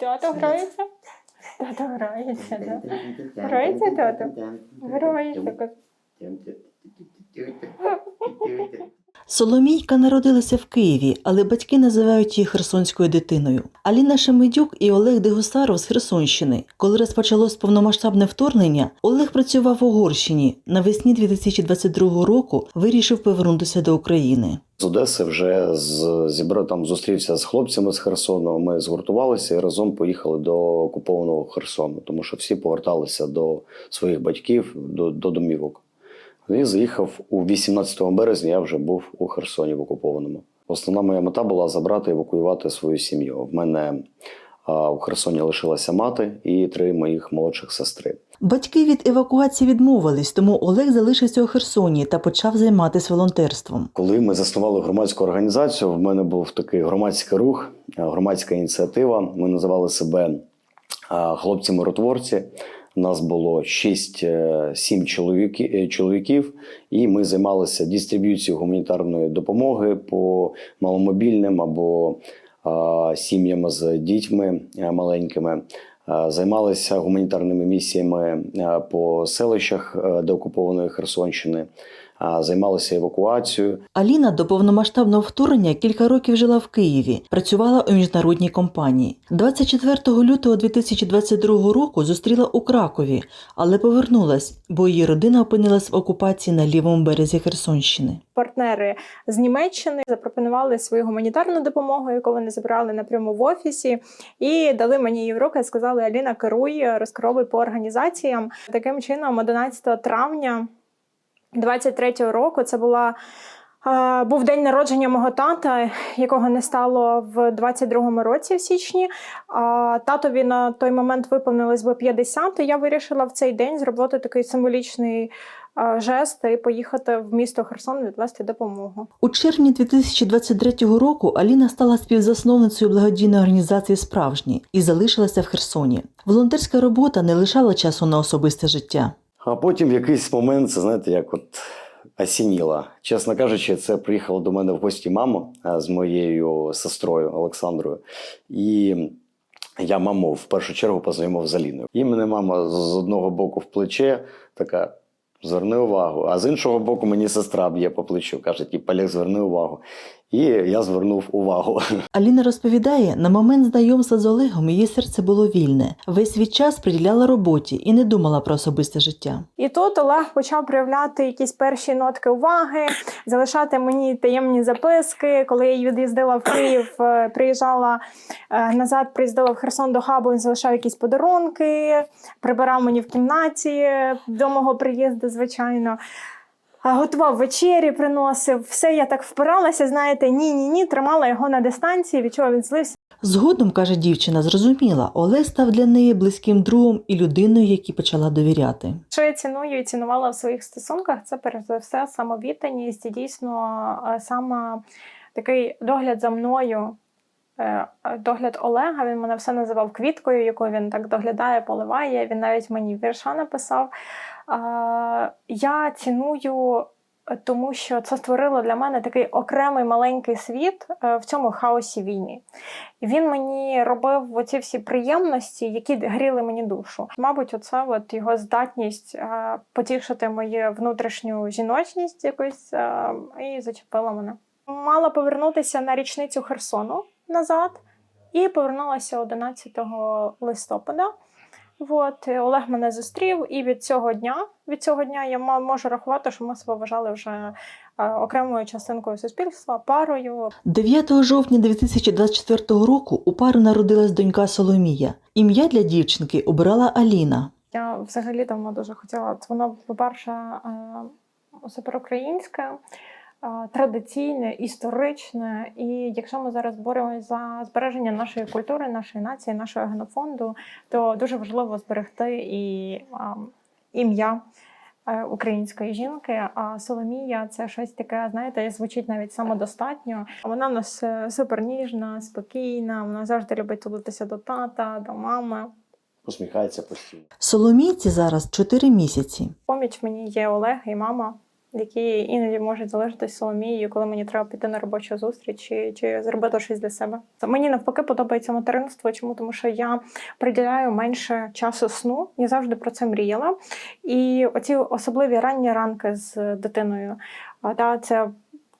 Тато грається? Тато грається, да. Грається тато? Грається. Соломійка народилася в Києві, але батьки називають її херсонською дитиною. Аліна Шемедюк і Олег Дегусаров з Херсонщини. Коли розпочалось повномасштабне вторгнення, Олег працював в Угорщині. Навесні 2022 року вирішив повернутися до України. З Одеси вже з, зібрав там зустрівся з хлопцями з Херсону. Ми згуртувалися і разом поїхали до окупованого Херсону, тому що всі поверталися до своїх батьків, до, до домівок. І заїхав у 18 березня. Я вже був у Херсоні в окупованому. Основна моя мета була забрати і евакуювати свою сім'ю. В мене а, у Херсоні лишилася мати і три моїх молодших сестри. Батьки від евакуації відмовились, тому Олег залишився у Херсоні та почав займатися волонтерством. Коли ми заснували громадську організацію, в мене був такий громадський рух, громадська ініціатива. Ми називали себе хлопці-миротворці. Нас було 6-7 чоловіки, е, чоловіків, і ми займалися дистриб'юцією гуманітарної допомоги по маломобільним або а, сім'ям з дітьми е, маленькими. Е, Займалися гуманітарними місіями е, по селищах е, деокупованої Херсонщини, е, займалися евакуацією. Аліна до повномасштабного вторгнення кілька років жила в Києві, працювала у міжнародній компанії. 24 лютого 2022 року зустріла у Кракові, але повернулась, бо її родина опинилась в окупації на лівому березі Херсонщини. партнери з Німеччини запропонували свою гуманітарну допомогу, яку вони забрали напряму в офісі, і дали мені її в руки. Сказали: Аліна, керуй, розкеровуй по організаціям. Таким чином, 11 травня 23-го року, це була. Був день народження мого тата, якого не стало в 22-му році, в січні. А татові на той момент виповнилось би 50, і я вирішила в цей день зробити такий символічний жест і поїхати в місто Херсон відвести допомогу. У червні 2023 року Аліна стала співзасновницею благодійної організації Справжній і залишилася в Херсоні. Волонтерська робота не лишала часу на особисте життя. А потім в якийсь момент, це знаєте, як от осініло. Чесно кажучи, це приїхала до мене в гості мама е, з моєю сестрою Олександрою. І я маму в першу чергу познайомив з Аліною. І мене мама з одного боку в плече така. Зверни увагу. А з іншого боку, мені сестра б'є по плечу, каже, типу, Олег, зверни увагу. І я звернув увагу. Аліна розповідає, на момент знайомства з Олегом її серце було вільне. Весь свій час приділяла роботі і не думала про особисте життя. І тут Олег почав проявляти якісь перші нотки уваги, залишати мені таємні записки. Коли я від'їздила в Київ, е, приїжджала е, назад, приїздила в Херсон до хабу, він залишав якісь подарунки, прибирав мені в кімнаті до мого приїзду, звичайно. Готував вечері, приносив. Все я так впиралася, знаєте, ні, ні, ні, тримала його на дистанції, від чого він злився. Згодом, каже дівчина, зрозуміла, Олег став для неї близьким другом і людиною, якій почала довіряти. Що я ціную і цінувала в своїх стосунках, це перш за все самовідданість і дійсно е, саме такий догляд за мною. е, Догляд Олега, він мене все називав квіткою, якою він так доглядає, поливає. Він навіть мені вірша написав. Я ціную, е, тому що це створило для мене такий окремий маленький світ е, в цьому хаосі війни. Він мені робив оці всі приємності, які гріли мені душу. Мабуть, оце от його здатність е, потішити мою внутрішню жіночність якусь і зачепила мене. Мала повернутися на річницю Херсону назад, і повернулася 11 листопада. От, Олег мене зустрів, і від цього дня, від цього дня я можу рахувати, що ми себе вважали вже е, окремою частинкою суспільства, парою. 9 жовтня 2024 року у пари народилась донька Соломія. Ім'я для дівчинки обирала Аліна. Я взагалі давно дуже хотіла. От Воно, по-перше, е, суперукраїнське, е, традиційне, історичне. І якщо ми зараз боремося за збереження нашої культури, нашої нації, нашого генофонду, то дуже важливо зберегти і ім'я. е, Української жінки, а Соломія це щось таке, знаєте, звучить навіть самодостатньо. Вона в нас е, суперніжна, спокійна, вона завжди любить тулитися до тата, до мами. Посміхається постійно. Соломійці зараз 4 місяці. Поміч мені є Олег і мама. Які іноді можуть залишитись Соломією, коли мені треба піти на робочу зустріч чи, чи зробити щось для себе. Мені навпаки подобається материнство. Чому? Тому що я приділяю менше часу сну. Я завжди про це мріяла. І оці особливі ранні ранки з дитиною, та це.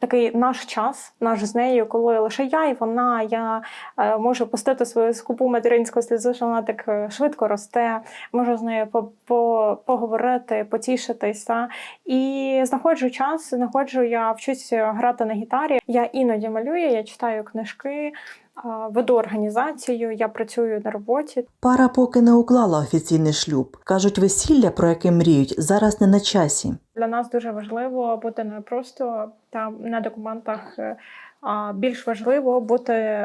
Такий наш час, наш з нею, коли лише я і вона, я е, можу пустити свою скупу материнську слізу, що вона так е, швидко росте, можу з нею по, по, поговорити, потішитись. Та? І знаходжу час, знаходжу, я вчусь грати на гітарі. Я іноді малюю, я читаю книжки, веду організацію, я працюю на роботі. Пара поки не уклала офіційний шлюб. Кажуть, весілля, про яке мріють, зараз не на часі. Для нас дуже важливо бути не просто там на документах, е, а більш важливо бути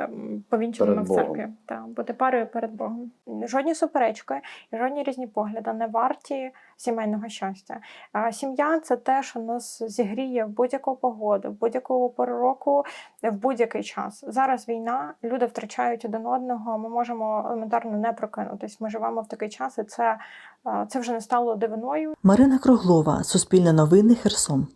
повінченими в церкві. Та, бути парою перед Богом. Жодні суперечки і жодні різні погляди не варті сімейного щастя. А Сім'я це те, що нас зігріє в будь-яку погоду, в будь-яку пору року, в будь-який час. Зараз війна, люди втрачають один одного. Ми можемо елементарно не прокинутись. Ми живемо в такий час, і це, це вже не стало дивиною. Марина Круглова, Суспільне новини, Херсон.